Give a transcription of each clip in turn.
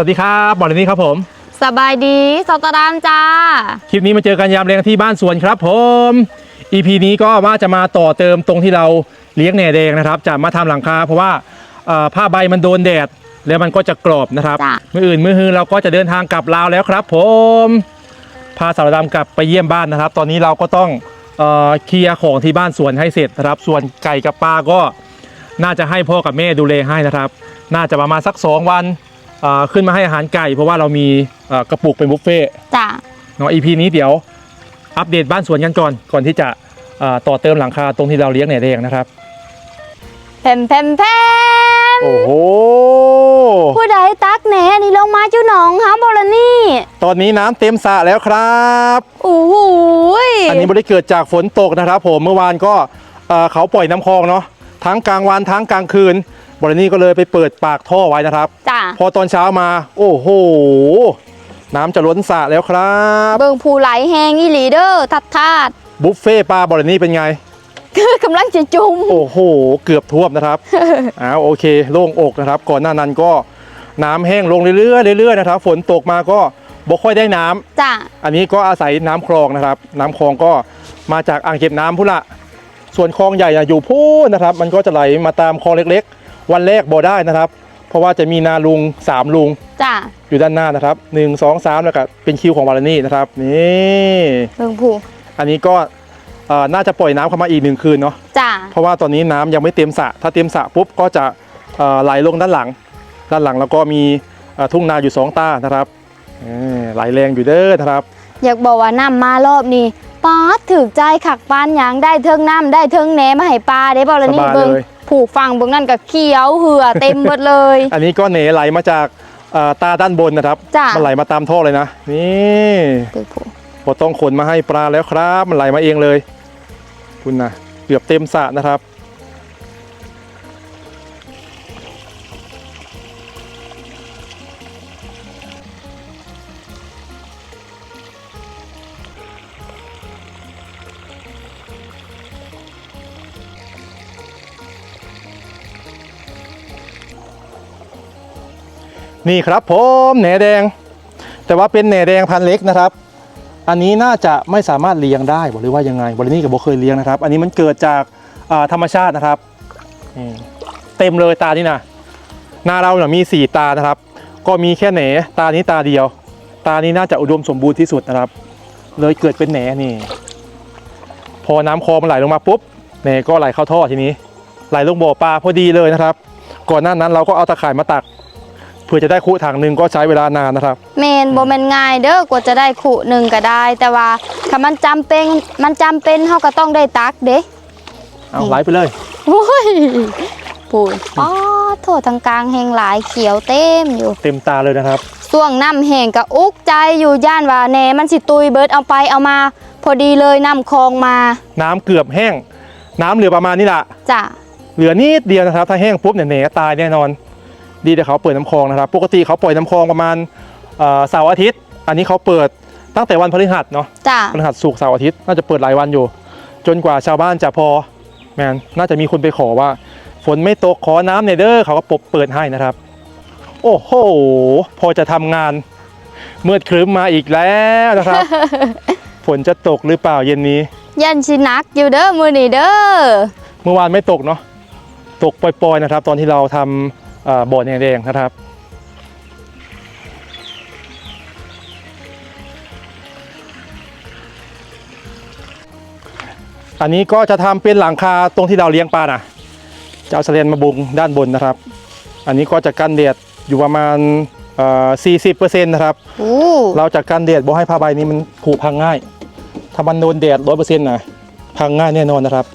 สวัสดีครับบอลนี่ครับผม สบายดีสตารามจ้า คลิปนี้มาเจอกันยามแรงที่บ้านสวนครับผม EP นี้ก็ว่าจะมาต่อเติมตรงที่เราเลี้ยงแหน่แดงนะครับ จะมาทำหลังคาเพราะว่าเอ่อผ้าใบมันโดนแดด แล้วมันก็จะกรอบนะครับจ้ะมืออื่นมือฮือเราก็จะเดินทางกลับลาวแล้วครับ ผมพาสารดำกลับไปเยี่ยมบ้านนะครับ ตอนนี้เราก็ต้องเอ่อเคลียร์ของที่บ้านสวนให้เสร็จนะครับ ส่วนไก่กับปลาก็น่าจะให้พ่อกับแม่ดูแลให้นะครับ น่าจะประมาณสัก 2 วันเอ่อขึ้นมาให้อาหารไก่ เพราะว่าเรามีเอ่อกระปุกเป็นบุฟเฟ่ต์จ้าเนาะ EP นี้เดี๋ยวอัปเดตบ้านสวนกันก่อน ก่อนที่จะเอ่อต่อเติมหลังคาตรงที่เราเลี้ยงแหน่แดงนะครับ แพมแพมแพมโอ้โห ผู้ใดตักแหนนี่ลงมาจุหนองฮะบอลนี่ตอนนี้น้ำเต็มสระแล้วครับ โอ้โหยอันนี้ไม่ได้เกิดจากฝนตกนะครับผมเมื่อวานก็เอ่อเขาปล่อยน้ำคลองเนาะทั้งกลางวันทั้งกลางคืน บรินี่ก็เลยไปเปิดปากท่อไว้นะครับ จ้าพอตอนเช้ามา โอ้โห น้ำจะล้นสระแล้วครับ เบิ่งผู้ไหลแหงอีหลีเดอร์ทัดทาดบุฟเฟ่ปลาบรินี่เป็นไงคือกำลังจะจุ่มโอ้โห เกือบท่วมนะครับ อ้าวโอเค โล่งอกนะครับ ก่อนหน้านั้นก็น้ำแห้งลงเรื่อยๆเรื่อยๆนะครับ ฝนตกมาก็บ่ค่อยได้น้ำ จ้าอันนี้ก็อาศัยน้ำคลองนะครับ น้ำคลองก็มาจากอ่างเก็บน้ำพุ่นละส่วนคลองใหญ่อะอยู่พูนนะครับ มันก็จะไหลมาตามคลองเล็กๆ วันแรกบ่ได้นะครับ เพราะว่าจะมีนาลุงสามลุงจ้าอยู่ด้านหน้านะครับหนึ่งสองสามแล้วก็เป็นคิวของวาลานี่นะครับนี่เบิ่งผู้อันนี้ก็เอ่อน่าจะปล่อยน้ำเข้ามาอีกหนึ่งคืนเนาะจ้าเพราะว่าตอนนี้น้ำยังไม่เต็มสระถ้าเต็มสระปุ๊บก็จะเอ่อไหลลงด้านหลัง ด้านหลังแล้วก็มีเอ่อทุ่งนาอยู่สองตานะครับเอ้ยไหลแรงอยู่เด้อนะครับ อยากบอกว่าน้ำมารอบนี้ ป๊าดถึกใจขักปานหยางได้เทิงน้ำได้เทิงแหนมาให้ปลาได้บอลนี่สบายเบิ่งเลย ผูกฟังเบิ่งนั่นกับเขียวเหือเต็มหมดเลย อันนี้ก็เหนไหลมาจากเอ่อตาด้านบนนะครับ จ้ะ มันไหลมาตามท่อเลยนะ นี่เบิ่งผู้พอต้องขนมาให้ปลาแล้วครับ มันไหลมาเองเลย คุณนะเกือบเต็มสระนะครับ นี่ครับผมแหนแดง แต่ว่าเป็นแหนแดงพันเล็กนะครับ อันนี้น่าจะไม่สามารถเลี้ยงได้บอกหรือว่ายังไงบรินี่กับโบเคยเลี้ยงนะครับ อันนี้มันเกิดจากธรรมชาตินะครับเต็มเลยตานี่นะหน้าเราเนี่ยมีสี่ตานะครับ ก็มีแค่แหนตานี้ตาเดียว ตานี้น่าจะอุดมสมบูรณ์ที่สุดนะครับ เลยเกิดเป็นแหนนี่ พอน้ำคลองมันไหลลงมาปุ๊บแหนก็ไหลเข้าท่อทีนี้ ไหลลงบ่อปลาพอดีเลยนะครับ ก่อนหน้านั้นเราก็เอาตะข่ายมาตัก เพื่อจะได้คู่ถังหนึ่งก็ใช้เวลานานนะครับเมนบ่แม่นง่ายเด้อกว่าจะได้ขู่หนึ่งก็ได้ แต่ว่าถ้ามันจำเป็นมันจำเป็นเฮาก็ต้องได้ตักเด้เอานี่ไหลไปเลย โอ้ยปูนอ๋อโทษทางกลางแหงหลายเขียวเต็มอยู่เต็มตาเลยนะครับส่วงน้ำแห้งก็อุกใจอยู่ย่านว่าแหน่มันสิตุยเบิดเอาไปเอามา พอดีเลยน้ำคลองมาน้ำเกือบแห้ง น้ำเหลือประมาณนี้แหละจ้ะ เหลือนิดเดียวนะครับ ถ้าแห้งปุ๊บเนี่ยเหนตายแน่นอน ดีแต่เขาเปิดน้ำคลองนะครับ ปกติเขาปล่อยน้ำคลองประมาณเอ่อเสาร์อาทิตย์ อันนี้เขาเปิดตั้งแต่วันพฤหัสเนาะ จ้ะพฤหัสศุกร์เสาร์อาทิตย์น่าจะเปิดหลายวันอยู่ จนกว่าชาวบ้านจะพอแมนน่าจะมีคนไปขอว่า ฝนไม่ตกขอน้ำในอยเด้อเขาก็ปบเปิดให้นะครับ โอ้โห พอจะทำงานมืดครึ้มมาอีกแล้วนะครับ ฝนจะตกหรือเปล่าเย็นนี้ ยันสิหนักอยู่เด้อมื้อนี้เด้อ เมื่อวานไม่ตกเนาะตกปล่อยๆนะครับ ตอนที่เราทำเอ่อ โบสถ์แดงๆนะครับ อันนี้ก็จะทำเป็นหลังคาตรงที่เราเลี้ยงปลานะจะเอาสแลนมาบุงด้านบนนะครับ อันนี้ก็จะกันแดดอยู่ประมาณเอ่อ40%นะครับโอ้เราจะกันแดดบ่ให้ผ้าใบนี้มันผุพังง่าย ถ้ามันโดนแดดร้อยเปอร์เซ็นต์นะพังง่ายแน่นอนนะครับ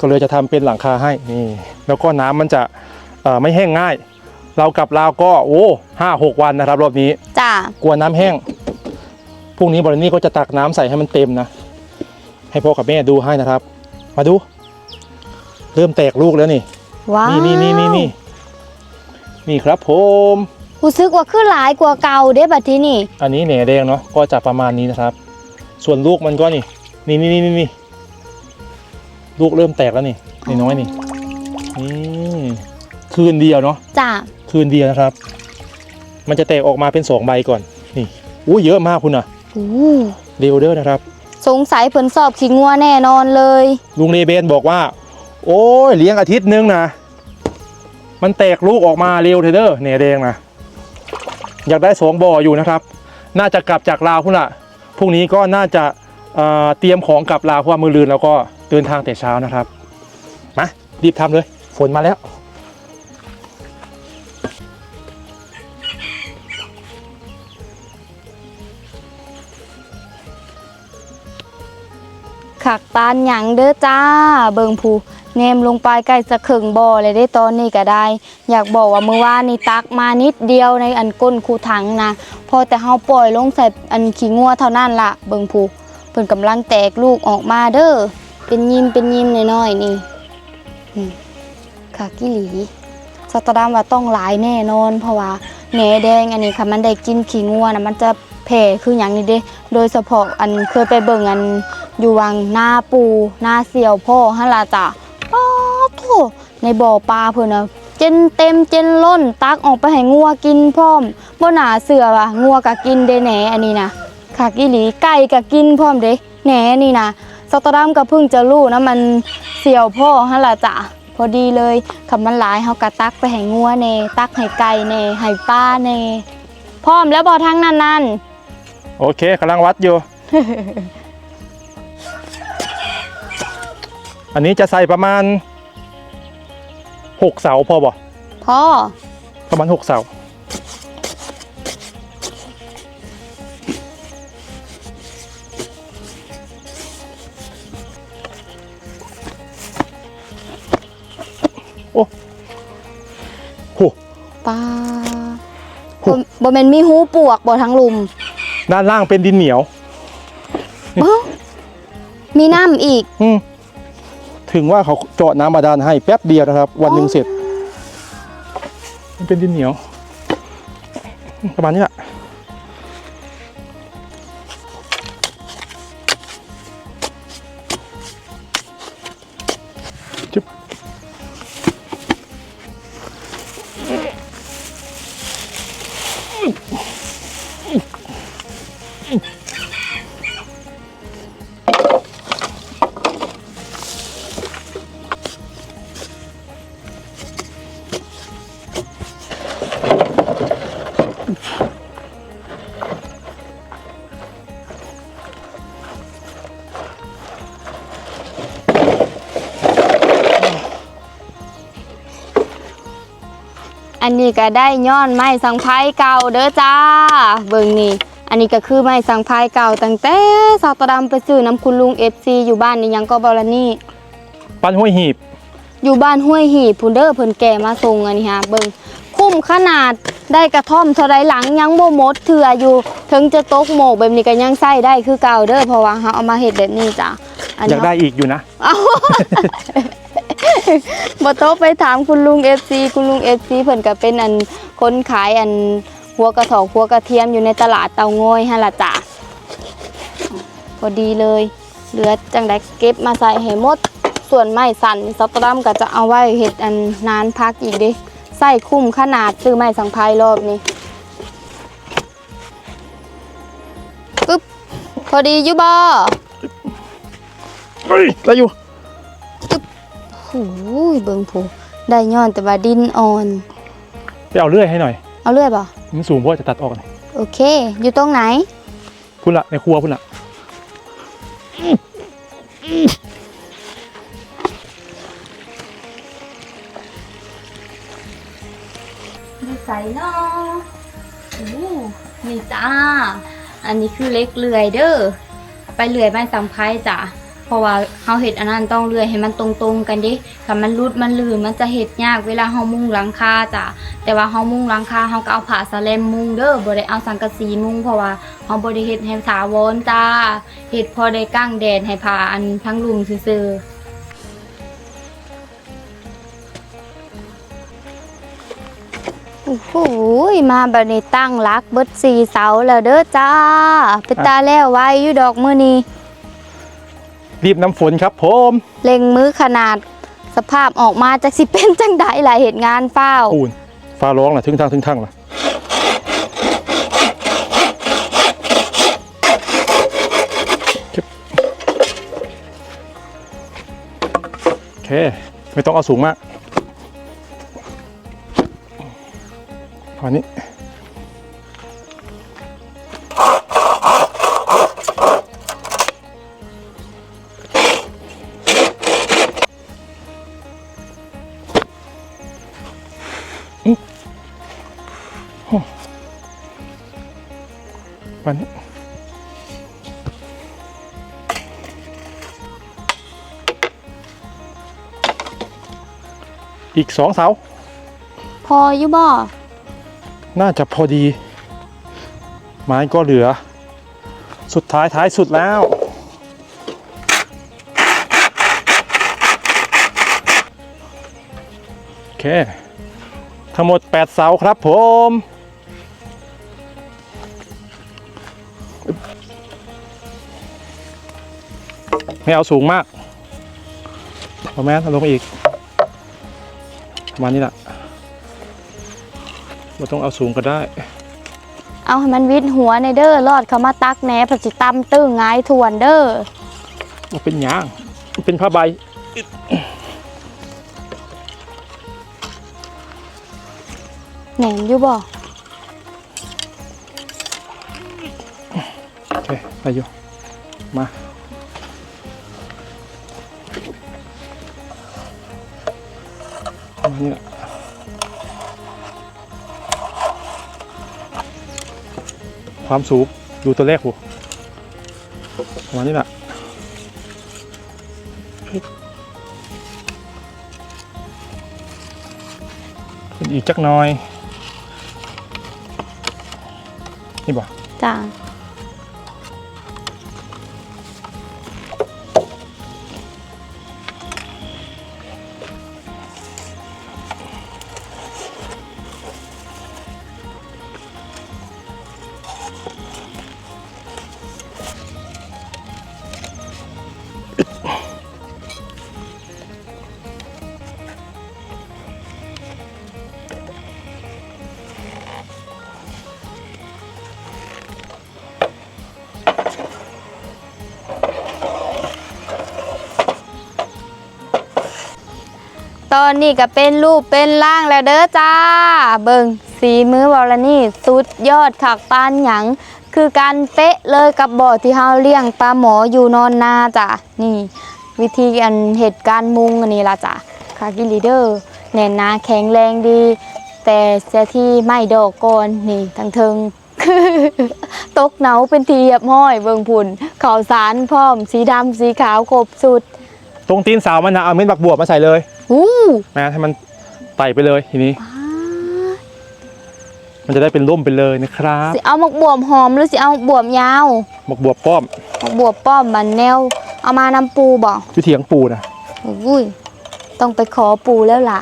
ก็เลยจะทำเป็นหลังคาให้นี่ แล้วก็น้ำมันจะเอ่อ ไม่แห้งง่าย เรากลับลาวก็โอ้ห้าหกวันนะครับรอบนี้จ้ะกลัวน้ำแห้งพรุ่งนี้บรินี่ก็จะตักน้ำใส่ให้มันเต็มนะ ให้พ่อกับแม่ดูให้นะครับ มาดู เริ่มแตกลูกแล้วนี่ว้าวนี่นี่นี่นี่นี่นี่ครับผมรู้สึกว่าคือหลายกว่าเก่าเด้บัดทีนี้อันนี้แหน่แดงเนาะก็จะประมาณนี้นะครับ ส่วนลูกมันก็นี่ นี่นี่นี่นี่นี่ลูกเริ่มแตกแล้วนี่นี่น้อยนี่นี่ คืนเดียวเนาะจ้ะคืนเดียวนะครับ มันจะแตกออกมาเป็นสองใบก่อน นี่อู้เยอะมากคุณอะอู้เร็วเด้อนะครับ สงสัยเพิ่นสอบขี้งัวแน่นอนเลย ลุงเลเบนบอกว่า โอ้ยเลี้ยงอาทิตย์นึงนะมันแตกลูกออกมาเร็วเทเดอร์เนี่ยแดงนะอยากได้สองบ่ออยู่นะครับ น่าจะกลับจากลาวพุ่นละพรุ่งนี้ก็น่าจะเอ่อเตรียมของกลับลาวเพราะว่ามือลืนแล้วก็เดินทางแต่เช้านะครับมารีบทำเลย ฝนมาแล้ว ขักตานหยังเด้อจ้า เบิงผูแนมลงไปใกล้จะเข่งบ่อเลยได้ตอนนี้ก็ได้ อยากบอกว่าเมื่อวานนี่ตักมานิดเดียวในอันก้นคูถังนะพอแต่เฮาปล่อยลงใส่อันขี้งัวเท่านั้นละเบิงผูเพิ่นกำลังแตกลูกออกมาเด้อเป็นยิมเป็นยิมน้อยๆนี่ค่ะกิหลีสตอดามว่าต้องหลายแน่นอน เพราะว่าแหนแดงอันนี้ค่ะมันได้กินขี้งัวนะมันจะ แผ่คืออย่างนี้เด้โดยเฉพาะอันเคยไปเบิ่งอันอยู่วังหน้าปูหน้าเสียวพ่อฮันล่ะจ้ะป้าโถในบ่อปลาเพิ่นน่ะเจนเต็มเจนล้นตักออกไปให้งัวกินพร้อมบ่น่าเสือว่ะงัวก็กินเด้แหนอันนี้นะขากอีหลีไก่ก็กินพร้อมเด้แหนนี่นะสตอดัมก็เพิ่งจะรู้นะมันเสียวพ่อฮันล่ะจ้ะพอดีเลยคำมันหลายเฮาก็ตักไปให้งัวแน่ตักให้ไก่แน่ให้ปลาแน่พร้อมแล้วบ่ทั้งนั้นนั่น โอเคกำลังวัดอยู่ อันนี้จะใส่ประมาณหกเสาพอบ่พ่อประมาณหกเสา โอ้โห ปลาโหบ่บ่แม่นมีหูปวกบ่ทั้งลุม ด้านล่างเป็นดินเหนียวบ่มีน้ำอีก อืมถึงว่าเขาเจาะน้ำบาดาลให้แป๊บเดียวนะครับ วันหนึ่งเสร็จ มันเป็นดินเหนียว ประมาณนี้แหละ นนี้ก็ได้ย้อนไม้สังไพรเก่าเด้อจ้า เบิ่งนี่ อันนี้ก็คือไม้สังไพรเก่าตั้งแต่สาวตะดำไปซื้อน้ำคุณลุง FC อยู่บ้านนี่ยังก็บอลนี่ ปั้นห้วยหีบ อยู่บ้านห้วยหีบพูนเด้อเพิ่นแก่มาส่งอันนี้ฮะเบิ่งคุ้มขนาดได้กระท่อมเท่าไรหลังยังบ่หมดเถื่ออยู่ถึงจะตกหมกแบบนี้ก็ยังใช้ได้คือเก่าเด้อเพราะว่าเฮาเอามาเฮ็ดแบบนี้จ้ะอันอยานี้กได้อีกอยู่นะ เอา บ่โทรไปถามคุณลุง FC คุณลุง FC เพิ่นก็เป็นอันคนขายอันหัวกระถอกหัวกระเทียมอยู่ในตลาดเตางอยหั่นล่ะจ้ะพอดีเลย เหลือจังไดเก็บมาใส่ให้หมด ส่วนไม้สั่นสตอดัมก็จะเอาไว้เฮ็ดอันนานพักอีกเดิใส่คุ้มขนาดซื้อไม้สังไพรรอบนี้ปึ๊บพอดีอยู่บ่เฮ้ยได้อยู่โอ้ยเบิ่งผูได้ย้อนแต่ว่าดินอ่อน ไปเอาเลื่อยให้หน่อย เอาเลื่อยบ่มันสูงเพราะว่าจะตัดออกหน่อยโอเค อยู่ตรงไหน พุ่นละในครัวพุ่นละใส่เนาะโอ้นี่จ้า อันนี้คือเล็กเลื่อยเด้อ ไปเลื่อยไม้สังไพรจ้ะ เพราะว่าเฮาเห็ดอันนั้นต้องเลื่อยให้มันตรงๆกันดิถ้ามันรุดมันลื่นมันจะเห็ดยากเวลาเฮามุงหลังคาจ้ะแต่ว่าเฮามุงหลังคาเฮาก็เอาผ้าสแลมมุงเด้อบ่ได้เอาสังกะสีมุงเพราะว่าเฮาบ่ได้เฮ็ดให้ถาวรจ้าเฮ็ดพอได้กางแดดให้ผ้าอันทั้งลุงซื่อโอ้โหมาบัดนี้ตั้งรักเบิดสีเสาแล้วเด้อจ้าไปตาแล้วไว้อยู่ดอกมือนี้ รีบน้ำฝนครับผมเล็งมือขนาดสภาพออกมาจากสิเป็นจังไดหลายเหตุงานเฝ้าอูนฟ้าร้องล่ะทึ่งทางทึ่งทางล่ะโอเค ไม่ต้องเอาสูงมากพอนี้ อีกสองเสา พออยู่บ่น่าจะพอดี ไม้ก็เหลือ สุดท้ายท้ายสุดแล้ว โอเค ทั้งหมด 8 เสาครับผมไม่เอาสูงมากพอแม่นเอาลงอีกประ มาณนี้แหละไม่ต้องเอาสูงก็ได้ เอาให้มันวิดหัวในเด้อรอดเขามาตักแหนผัดสิตำตึ้งหงายทวนเด้อมันเป็นยางมันเป็นผ้าใบแหนมอยู่บ่โอเคไปอยู่มา อันนี้แหละความสูงดูตัวแรกผูประมาณนี้แหละขึ้นอีกจักน่อย นี่บ่จ้า ตอนนี้ก็เป็นรูปเป็นร่างแล้วเด้อจ้า เบิงสีมือวอลนี่สุดยอดขักปานหยังคือการเป๊ะเลยกับบ่อที่เฮาเลี้ยงปลาหมออยู่นอนนาจ้ะนี่ วิธีอันเหตุการณ์มุงอันนี้ละจ้ะคากิลีเดอร์แน่นนาแข็งแรงดี แต่เสียที่ไม่ดอกก่อนนี่ทั้งเทิงตกเหนาเป็นทีเรียบห้อยเบิงพุ่นข่าวสารพร้อมสีดำสีขาวครบสุด ตรงตีนเสามันนะเอาเม็ดบักบวบมาใส่เลยอู้นะให้มันไต่ไปเลยทีนี้ว้ามันจะได้เป็นร่มไปเลยนะครับสิเอาหมกบวบหอมหรือสิเอาหมกบวบยาวบักบวบป้อมหมกบวบป้อมบันแนว เอามานำปูบ่อยู่เถียงปูนะอุ้ยต้องไปขอปูแล้วล่ะ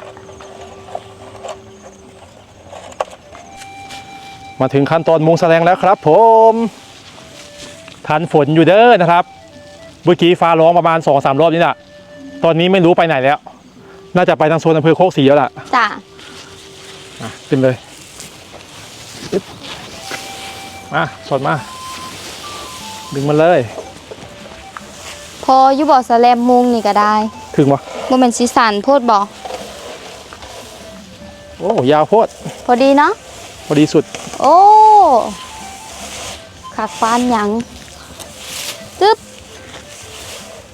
มาถึงขั้นตอนมุงแสลงแล้วครับ ผมทันฝนอยู่เด้อนะครับเมื่อกี้ฟ้าร้องประมาณ2อสารอบนี่แหละ ตอนนี้ไม่รู้ไปไหนแล้ว น่าจะไปทางโซนอำเภอโคกศรีแล้วล่ะจ้ะอะขึ้นเลยอึ๊บมาสดมา ดึงมันเลย พออยู่บ่สแลมมุงนี่ก็ได้ถึงปะบ่เป็นสีสันโพดบ่โอ้ยาวโพดพอดีเนาะพอดีสุด โอ้ขักฟานหยังจึ๊บ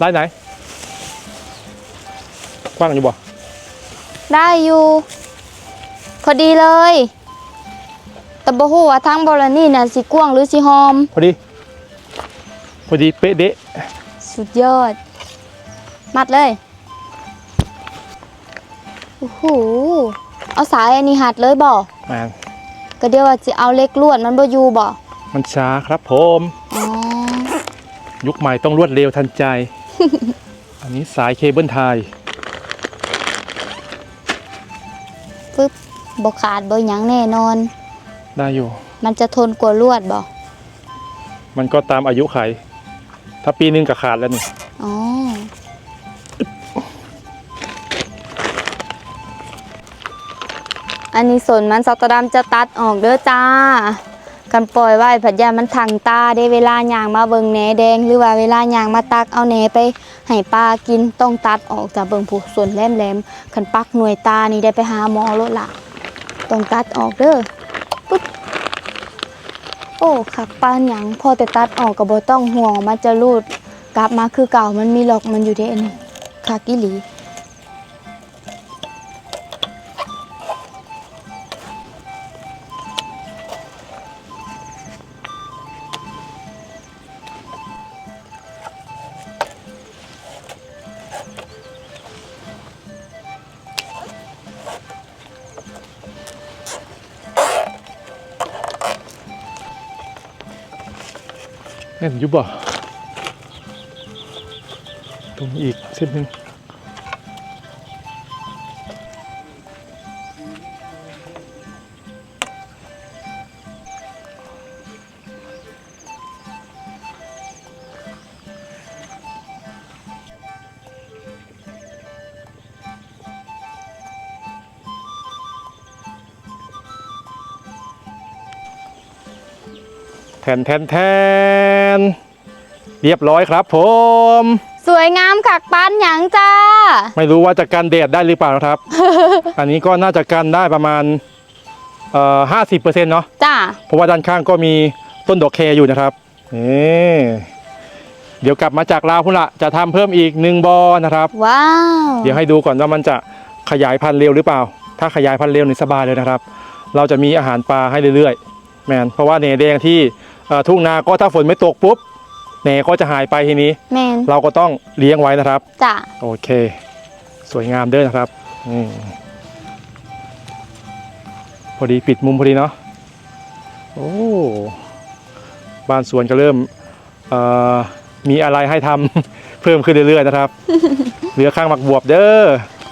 ได้ไหน กว้างอยู่บ่ได้อยู่ พอดีเลยแต่บ่ฮู้ว่าทางบรนี่น่ะสิกว้างหรือสิหอม พอดี พอดีเป๊ะเดะสุดยอด มัดเลย โอ้โห เอาสายอันนี้หัดเลยบ่แมนก็เดี๋ยวว่าจะเอาเล็กลวดมันบ่อยู่บ่มันช้าครับผมอ๋อ ยุคใหม่ต้องรวดเร็วทันใจ อันนี้สายเคเบิลไทย ฟึบบ่ขาดบ่หยังแน่นอน ได้อยู่ มันจะทนกว่าลวดบ่มันก็ตามอายุไข ถ้าปีหนึงก็ขาดแล้วนี่ อ๋ออันนี้ส่วนมันสตอดำจะตัดออกเด้อจ้า กันปล่อยไว้ผัดยามันทางตาได้เวลาย่างมาเบิงแหนแดง หรือว่าเวลาย่างมาตักเอาแหนไปให้ปลากินต้องตัดออกจากเบิงผู้ส่วนแหลมๆคันปักหน่วยตานี่ได้ไปหาหมอโลดละต้องตัดออกเด้อปึ๊บโอ้คักปานหยังพอแต่ตัดออกก็บ่ต้องห่วงมันจะรูดกลับมาคือเก่ามันมีหลอกมันอยู่เด้นนี้คักอีหลี แน่นอยุบบ่ตรงอีกเส้นหนึ่ง แทนแทนแทนเรียบร้อยครับผม สวยงามคักปานหยังจ้า ไม่รู้ว่าจะกันแดดได้หรือเปล่านะครับ อันนี้ก็น่าจะกันได้ประมาณเอ่อห้าสิบเปอร์เซ็นต์เนาะจ้า เพราะว่าด้านข้างก็มีต้นดอกแคอยู่นะครับนี่เดี๋ยวกลับมาจากลาวพุ่นละจะทำเพิ่มอีกหนึ่งบอนะครับ ว้าว เดี๋ยวให้ดูก่อนว่ามันจะขยายพันธุ์เร็วหรือเปล่า ถ้าขยายพันธุ์เร็วนี่สบายเลยนะครับ เราจะมีอาหารปลาให้เรื่อยๆ แมน เพราะว่าแหน่แดงที่เอ่อ ทุ่งนาก็ถ้าฝนไม่ตกปุ๊บแหน่ก็จะหายไปทีนี้ แมนเราก็ต้องเลี้ยงไว้นะครับ จ้าโอเค สวยงามเด้อนะครับอืมพอดีปิดมุมพอดีเนาะโอ้บ้านสวนก็เริ่มเอ่อมีอะไรให้ทำ เพิ่มขึ้นเรื่อยๆนะครับ เหลือข้างหมักบวบเด้อ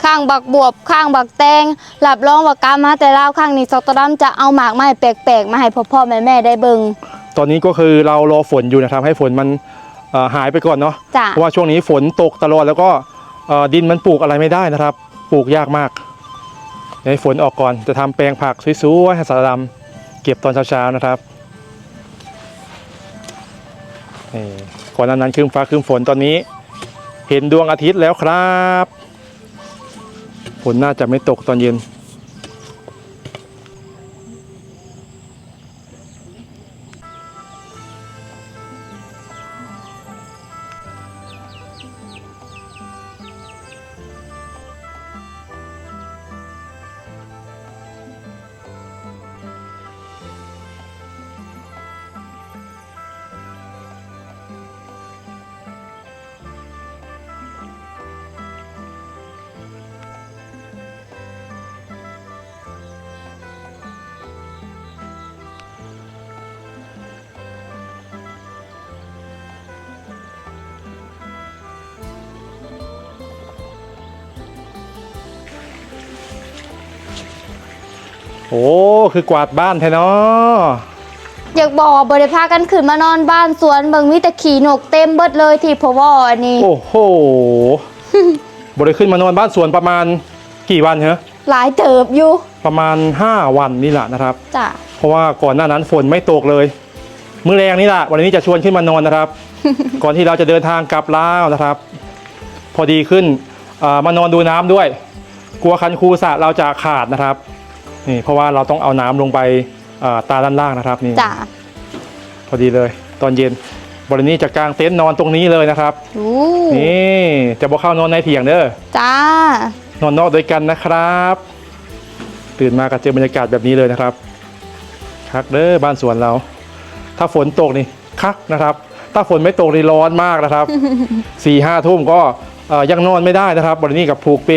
ข้างบักบวบข้างบักแตงหลับรองว่ากามาแต่ลาวข้างนี้สตอดัมจะเอาหมากไม้แปลกๆ มาให้พ่อพ่อแม่แม่ๆได้เบิง ตอนนี้ก็คือเรารอฝนอยู่นะครับให้ฝนมันเอ่อหายไปก่อนเนาะจ้าเพราะว่าช่วงนี้ฝนตกตลอดแล้วก็เอ่อดินมันปลูกอะไรไม่ได้นะครับ ปลูกยากมากเดี๋ยวให้ฝนออกก่อนจะทำแปลงผักสวยๆให้สารดำเก็บตอนเช้าๆนะครับนี่ก่อนหนานั้นครึ้มฟ้าครึ้มฝนตอนนี้ เห็นดวงอาทิตย์แล้วครับฝนน่าจะไม่ตกตอนเย็น อ้คือกวาดบ้านแท้เนาะอยากบอกว่าบริพากันขึ้นมานอนบ้านสวนเบิงมีแต่ขี่นกเต็มเบิดเลยที่พอวออันนี้โอ้โหบริขึ้นมานอนบ้านสวนประมาณกี่วันเหรอหลายเติบอยู่ ประมาณ 5 วันนี่แหละนะครับจ้าเพราะว่าก่อนหน้านั้นฝนไม่ตกเลยมื้อแรงนี่แหละวันนี้จะชวนขึ้นมานอนนะครับ ก่อนที่เราจะเดินทางกลับลาวนะครับ พอดีขึ้นเอ่อมานอนดูน้ำด้วย กลัวคันคูสระเราจะขาดนะครับ นี่เพราะว่าเราต้องเอาน้ำลงไปเอ่อตาด้านล่างนะครับนี่จ้าพอดีเลย ตอนเย็นบรินี้จะกางเต็นท์นอนตรงนี้เลยนะครับอู้นี่จะบอกเข้านอนในเถียงเด้อจ้านอนนอกด้วยกันนะครับ ตื่นมาก็เจอบรรยากาศแบบนี้เลยนะครับคักเด้อบ้านสวนเรา ถ้าฝนตกนี่คักนะครับ ถ้าฝนไม่ตกนี่ร้อนมากนะครับสี่ห้าทุ่มก็เอ่อยังนอนไม่ได้นะครับบรินี้กับผูกเป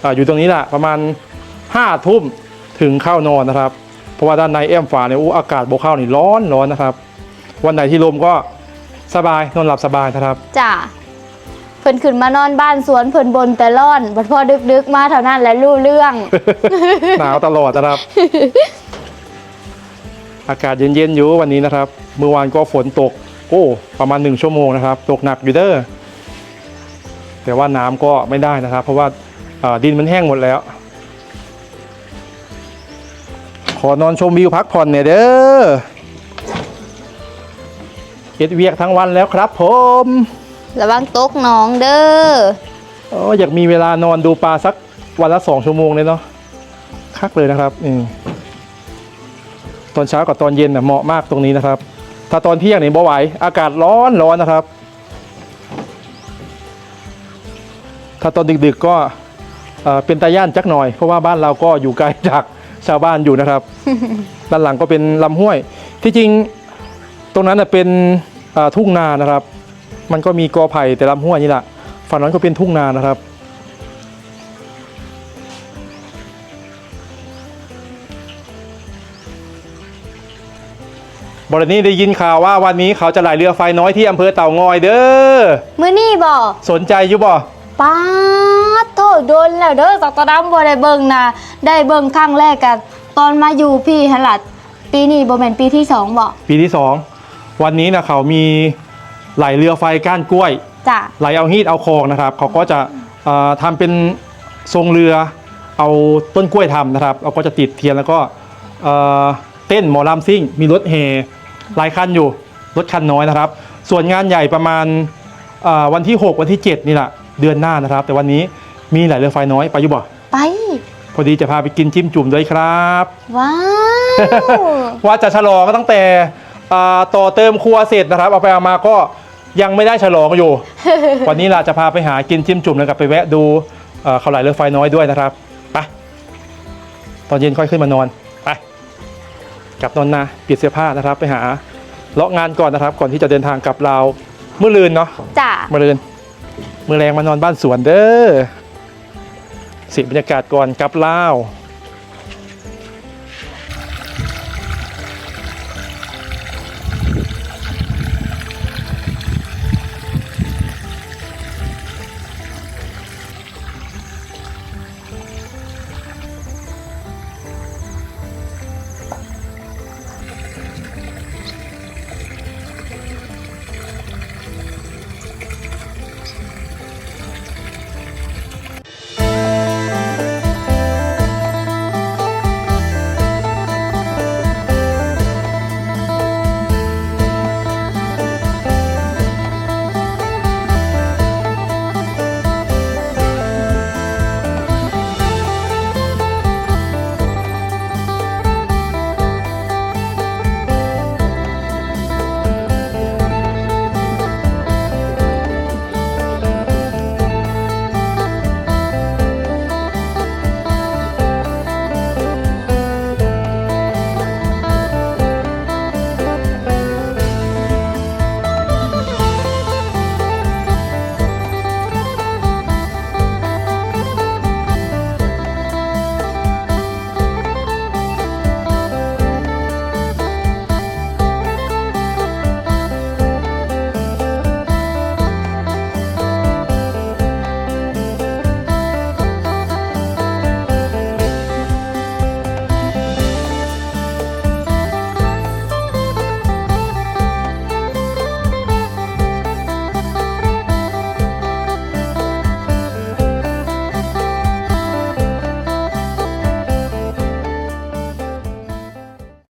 เอ่ออยู่ตรงนี้แหละประมาณห้าทุ่ม ถึงเข้านอนนะครับ เพราะว่าด้านในแอมฝาเนี่ยอู้อากาศโบเข้านี่ร้อนร้อนนะครับ วันไหนที่ลมก็สบายนอนหลับสบายนะครับจ้าเพิ่นขึ้นมานอนบ้านสวนเพิ่นบนแต่ร้อนบัดพอดึกๆมาเท่านั้นแหละรู้เรื่อง หนาวตลอดนะครับ อากาศเย็นๆอยู่วันนี้นะครับ เมื่อวานก็ฝนตก โอ้ประมาณหนึ่งชั่วโมงนะครับ ตกหนักอยู่เด้อแต่ว่าน้ำก็ไม่ได้นะครับ เพราะว่าเอ่อดินมันแห้งหมดแล้ว อนอนชมวิวพักผ่อนเนี่ยเด้อเฮ็ดเวียกทั้งวันแล้วครับผม ระวังตกหน้องเด้อโอ้อยากมีเวลานอนดูปลาสักวันละสองชั่วโมงเลยเนาะคักเลยนะครับอืมตอนเช้ากับตอนเย็นน่ะเหมาะมากตรงนี้นะครับ ถ้าตอนเที่ยงนี่บ่ไหวอากาศร้อนร้อนนะครับ ถ้าตอนดึกๆก็เอ่อเป็นตาย่านจักหน่อย เพราะว่าบ้านเราก็อยู่ไกลจาก ชาวบ้านอยู่นะครับ ด้านหลังก็เป็นลำห้วย ที่จริงตรงนั้นน่ะเป็นเอ่อทุ่งนานะครับ มันก็มีกอไผ่แต่ลำห้วยนี่แหละฝั่งนั้นก็เป็นทุ่งนานะครับ บรินี้ได้ยินข่าวว่าวันนี้เขาจะไหลเรือไฟน้อยที่อำเภอเต่างอยเด้อ มื้อนี้บ่ สนใจอยู่บ่ป้าด โทษโดนแล้วเด้อสักตะดำบ่ได้เบิ่งนะได้เบิ่งครั้งแรกกันตอนมาอยู่พี่หนลัดปีนี้บ่แม่นปีที่สองบ่ปีที่สองวันนี้นะเขามีไหลเรือไฟก้านกล้วย จ้ะไหลเอาฮีดเอาคองนะครับ เขาก็จะเอ่อทำเป็นทรงเรือเอาต้นกล้วยทำนะครับเราก็จะติดเทียนแล้วก็เอ่อเต้นหมอลำซิ่ง มีรถแห่หลายคันอยู่รถคันน้อยนะครับ ส่วนงานใหญ่ประมาณเอ่อวันที่ 6 วันที่ 7 นี่แหละเดือนหน้านะครับ แต่วันนี้ มีไหลเรือไฟน้อยไปอยู่บ่ไป พอดีจะพาไปกินจิ้มจุ่มด้วยครับ ว้าว ว่าจะฉลองก็ตั้งแต่อ่าต่อเติมครัวเสร็จนะครับ เอาไปเอามาก็ยังไม่ได้ฉลองอยู่ วันนี้เราจะพาไปหากินจิ้มจุ่มแล้วกับไปแวะดูเอ่อเขาไหลเรือไฟน้อยด้วยนะครับไปตอนเย็นค่อยขึ้นมานอนไปกลับนอนนาเปลี่ยนเสื้อผ้านะครับ ไปหาเลาะงานก่อนนะครับ ก่อนที่จะเดินทางกลับเราวเมื่อลืนเนาะจ้ะ มื่อลืนมื่อแรงมานอนบ้านสวนเด้อ เสียบรรยากาศก่อนกลับลาว